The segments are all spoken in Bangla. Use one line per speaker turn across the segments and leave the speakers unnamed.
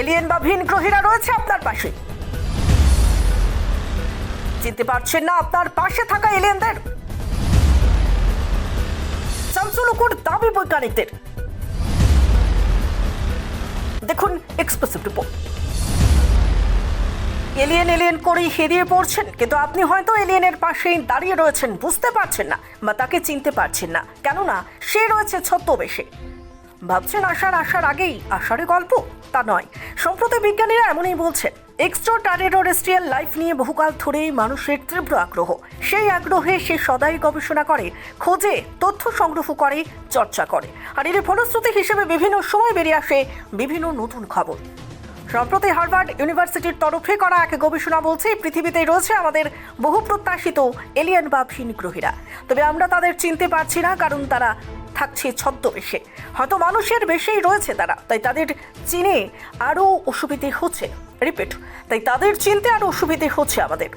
এলিয়েন বা ভিন গ্রহীরা রয়েছে আপনার পাশে। চিনতে পারছেন না আপনার পাশে থাকা এলিয়েনদের? শামসুলুকুর দাবি বৈজ্ঞানিকদের। দেখুন এক্সক্লুসিভ রিপোর্ট। এলিয়েন এলিয়েন করেই হেরিয়ে পড়ছেন, কিন্তু আপনি হয়তো এলিয়েনের পাশেই দাঁড়িয়ে রয়েছেন, বুঝতে পারছেন না বা তাকে চিনতে পারছেন না। কেননা সে রয়েছে ছদ্মবেশে। ভাবছেন আসার আসার আগেই আসারই গল্প? তা নয়। সম্প্রতি বিজ্ঞানীরা এমনই বলছেন এক্সট্রা টারেরোরেস্ট্রিয়াল লাইফ নিয়ে বহুকাল ধরেই মানুষের তীব্র আগ্রহ। সেই আগ্রহে সে সদাই গবেষণা করে, খোঁজে, তথ্য সংগ্রহ করে, চর্চা করে। আর এর ফলশ্রুতি হিসেবে বিভিন্ন সময় বেরিয়ে আসে বিভিন্ন নতুন খবর। সম্প্রতি হার্ভার্ড ইউনিভার্সিটির তরফে করা এক গবেষণা বলছে, পৃথিবীতে রয়েছে আমাদের বহু প্রত্যাশিত এলিয়ান বা ভিন গ্রহীরা। তবে আমরা তাদের চিনতে পারছি না, কারণ তারা থাকছে ছদ্মবেশে। হয়তো মানুষের বেশেই রয়েছে তারা। তাই তাদের চিনে আরও অসুবিধে হচ্ছে। রিপিট, তাই তাদের চিনতে আরও অসুবিধে হচ্ছে আমাদের।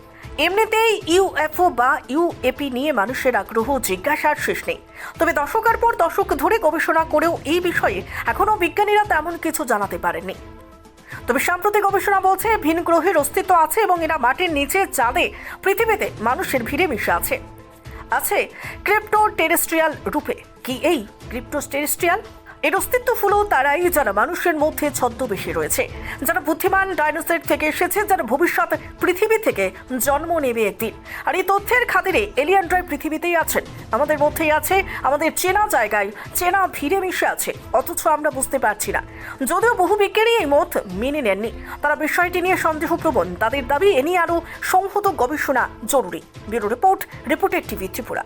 এমনিতেই ইউএফও বা ইউএপি নিয়ে মানুষের আগ্রহ জিজ্ঞাসার শেষ নেই। তবে দশকের পর দশক ধরে গবেষণা করেও এই বিষয়ে এখনও বিজ্ঞানীরা তেমন কিছু জানাতে পারেননি। তবে সাম্প্রতিক গবেষণা বলছে, ভিন গ্রহের অস্তিত্ব আছে এবং এরা মাটির নিচে চাঁদে পৃথিবীতে মানুষের ভিড়ে মিশে আছে। আছে ক্রিপ্টো টেরেস্ট্রিয়াল রূপে। কি এই ক্রিপ্টো টেরেস্ট্রিয়াল এর অস্তিত্ব হলো তারাই যারা মানুষের মধ্যে ছদ্মবেশী রয়েছে, যারা বুদ্ধিমান ডাইনোসের থেকে এসেছে, যারা ভবিষ্যৎ পৃথিবী থেকে জন্ম নেবে একদিন। আর এই তথ্যের খাতিরে এলিয়ানরাই পৃথিবীতেই আছেন। আমাদের মধ্যেই আছে, আমাদের চেনা জায়গায় চেনা ভিড়ে মিশে আছে, অথচ আমরা বুঝতে পারছি না। যদিও বহু বিজ্ঞানী এই মত মেনে নেননি। তারা বিষয়টি নিয়ে সন্দেহপ্রবণ। তাদের দাবি, এ নিয়ে আরও সংহত গবেষণা জরুরি। ব্যুরো রিপোর্ট, রিপোর্টের TV Tripura.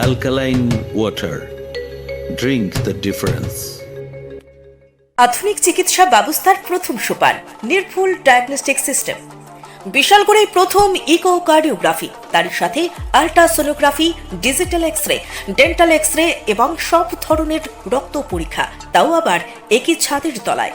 alkaline water drink the difference
আধুনিক চিকিৎসা ব্যবস্থার প্রথম সোপান, নির্ভুল ডায়াগনস্টিক সিস্টেম বিশালগড়ে প্রথম ইকোকার্ডিওগ্রাফি তার সাথে ultrasonography digital X ray dental X ray এবং সব ধরনের রক্ত পরীক্ষা, তাও আবার একই ছাদের তলায়।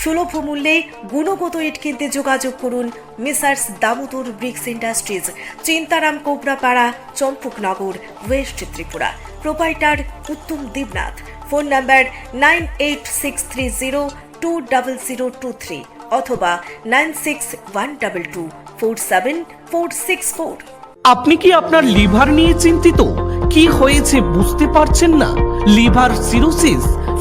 সুলভ মূল্যে গুণগত ইট কিনতে যোগাযোগ করুন messrs Damodar bricks industries, Chintaram Kobrapara Champaknagar west Tripura. Proprietor Uttam Debnath. Phone number nine eight six three zero two double zero two three অথবা nine six one double two four seven four six four.
আপনি কি আপনার লিভার নিয়ে চিন্তিত? কি হয়েছে বুঝতে পারছেন না? Liver cirrhosis